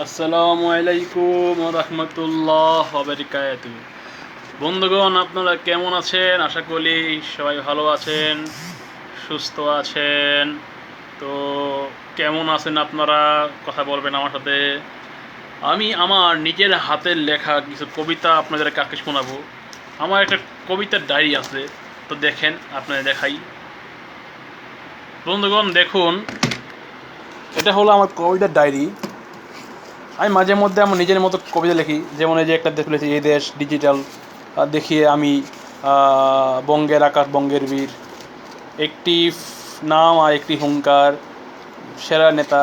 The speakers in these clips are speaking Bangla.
আসসালামু আলাইকুম রহমতুল্লাহ বারিকায়াতু বন্ধুগণ, আপনারা কেমন আছেন? আশা করি সবাই ভালো আছেন, সুস্থ আছেন। তো কেমন আছেন আপনারা? কথা বলবেন আমার সাথে। আমি আমার নিজের হাতের লেখা কিছু কবিতা আপনাদের কাকে শোনাবো? আমার একটা কবিতার ডায়েরি আছে, তো দেখেন, আপনাদের দেখাই। বন্ধুগণ, দেখুন, এটা হলো আমার কবিতার ডায়েরি। আমি মাঝে মধ্যে আমার নিজের মতো কবিতা লিখি, যেমন এই যে একটা দেখেছি এই দেশ ডিজিটাল দেখিয়ে আমি বঙ্গের আকাশ, বঙ্গের বীর। একটি নাম আর একটি হুঙ্কার, সেরা নেতা।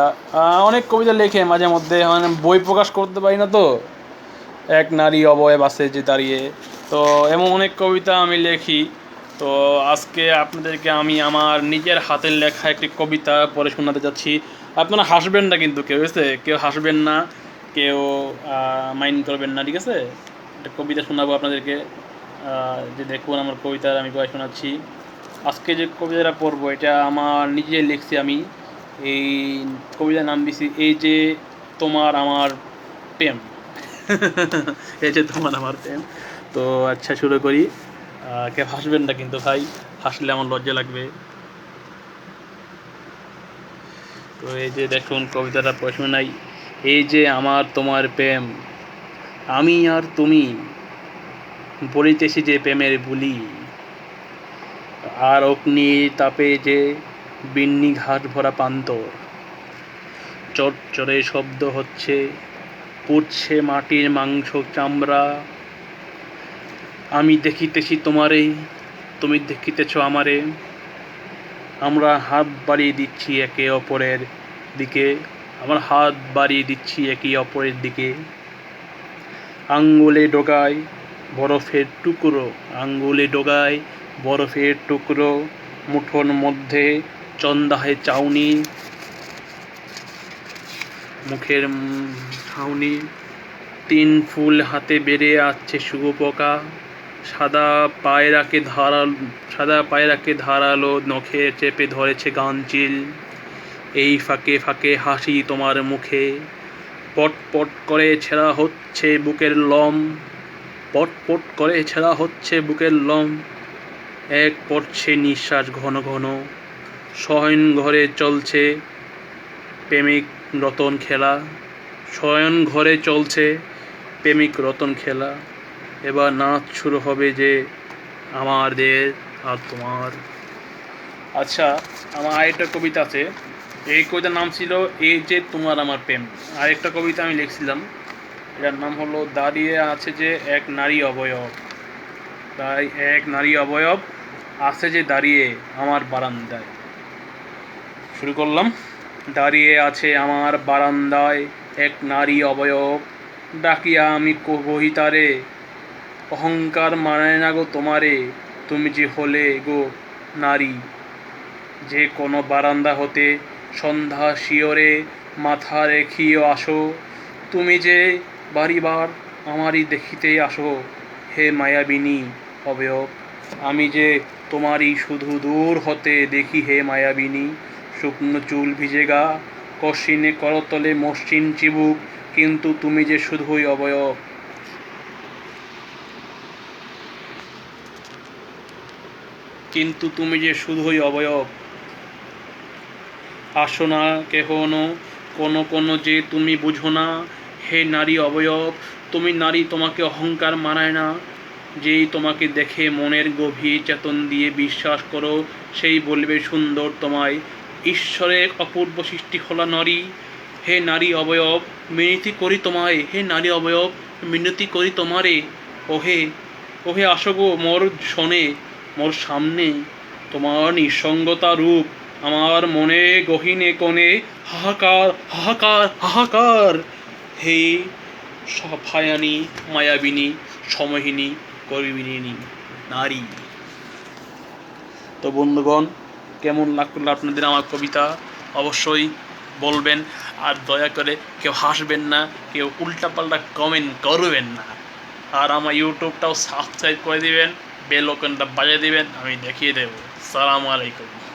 অনেক কবিতা লেখে মাঝে মধ্যে মানে বই প্রকাশ করতে পারি না তো। এক নারী অবয়ব আছে যে দাঁড়িয়ে। তো এমন অনেক কবিতা আমি লেখি। তো আজকে আপনাদেরকে আমি আমার নিজের হাতের লেখা একটি কবিতা পড়ে শোনাতে যাচ্ছি। আপনারা হাসবেন না কিন্তু, কেউ এসে কেউ হাসবেন না। কেউ মাইন্ড করবেন না, ঠিক আছে? একটা কবিতা শোনাবো আপনাদেরকে যে দেখুন আমার কবিতা আমি পড়ে শোনাচ্ছি। আজকে যে কবিতাটা পড়ব, এটা আমার নিজে লিখছি আমি। এই কবিতার নাম দিছি, এই যে তোমার আমার প্রেম। এই যে তোমার আমার প্রেম। তো আচ্ছা শুরু করি। কেউ হাসবেন না কিন্তু ভাই, হাসলে আমার লজ্জা লাগবে। তো এই যে দেখুন, কবিতাটা প্রশ্ন নাই এই যে আমার তোমার প্রেম, আমি আর তুমি বলিতেছি যে প্রেমের বুলি। আর অগ্নি তাপে যে বিন্নি ঘাট ভরা পান্তর চরচরে শব্দ হচ্ছে, পুড়ছে মাটির মাংস চামড়া। আমি দেখিতেছি তোমারে, তুমি দেখিতেছ আমারে। আমরা হাত বাড়িয়ে দিচ্ছি একে অপরের দিকে। আমার হাত বাড়িয়ে দিচ্ছি একে অপরের দিকে। আঙ্গুলে ডোগায় বরফের টুকরো, আঙ্গুলে ডোগায় বরফের টুকরো, মুঠোর মধ্যে চন্দাহে চাউনি, মুখের ছাউনি, তিন ফুল হাতে বেড়ে আসছে শুভপোকা সাদা পায়রাকে ধারাল, সাদা পায়রাকে ধারালো নখে চেপে ধরেছে গানচিল এই ফাঁকে ফাঁকে হাসি তোমার মুখে। পট পট করে ছেঁড়া হচ্ছে বুকের লম। পট পট করে ছেঁড়া হচ্ছে বুকের লম। এক পড়ছে নিঃশ্বাস ঘন ঘন। শয়ন ঘরে চলছে প্রেমিক রতন খেলা। শয়ন ঘরে চলছে প্রেমিক রতন খেলা। এবার নাচ শুরু হবে যে আমাদের আর তোমার। আচ্ছা আমার আরেকটা কবিতা আছে। এই কবিতার নাম ছিল এই যে তোমার আমার প্রেম। আরেকটা কবিতা আমি লিখছিলাম। এটার নাম হলো, দাঁড়িয়ে আছে যে এক নারী অবয়ব। তাই এক নারী অবয়ব আছে যে দাঁড়িয়ে আমার বারান্দায়। শুরু করলাম। দাঁড়িয়ে আছে আমার বারান্দায় এক নারী অবয়ব। ডাকিয়া আমি কহি তারে, অহংকার মানে না গো তোমারে, তুমি যে হলে গো নারী। যে কোনো বারান্দা হতে সন্ধ্যা শিওরে মাথা রেখিও আসো। তুমি যে বাড়িবার আমারই দেখিতে আসো, হে মায়াবিনী অবয়ব। আমি যে তোমারই শুধু দূর হতে দেখি, হে মায়াবিনী। শুকনো চুল ভিজে গা, কশিনে করতলে মসৃণ চিবুক, কিন্তু তুমি যে শুধুই অবয়ব। কিন্তু তুমি যে শুধুই অবয়ব আসো না কেহনো কোনো কোনো যে তুমি বুঝো না। হে নারী অবয়ব, তুমি নারী তোমাকে অহংকার মানায় না। যেই তোমাকে দেখে মনের গভীর চেতন দিয়ে বিশ্বাস করো, সেই বলবে সুন্দর তোমায় ঈশ্বরের অপূর্ব সৃষ্টি হলা নারী। হে নারী অবয়ব, মিনতি করি তোমায়। হে নারী অবয়ব, মিনতি করি তোমারে। ওহে ওহে আসো গো, মোর শোনে, মোর সামনে। তোমার নিঃসঙ্গতা রূপ আমার মনে গহীনে কোণে হাহাকার হাহাকার হাহাকার। হে সফায়ানী, মায়াবিনী, সমহিনী কবিবিনী নারী। তো বন্ধুগণ, কেমন লাগল আপনাদের আমার কবিতা? অবশ্যই বলবেন আর দয়া করে কেউ হাসবেন না, কেউ উল্টাপাল্টা কমেন্ট করবেন না। আর আমার ইউটিউবটাও সাবস্ক্রাইব করে দিবেন বেল ওখানটা বাজিয়ে দিবেন, আমি দেখিয়ে দেবো। সালামু আলাইকুম।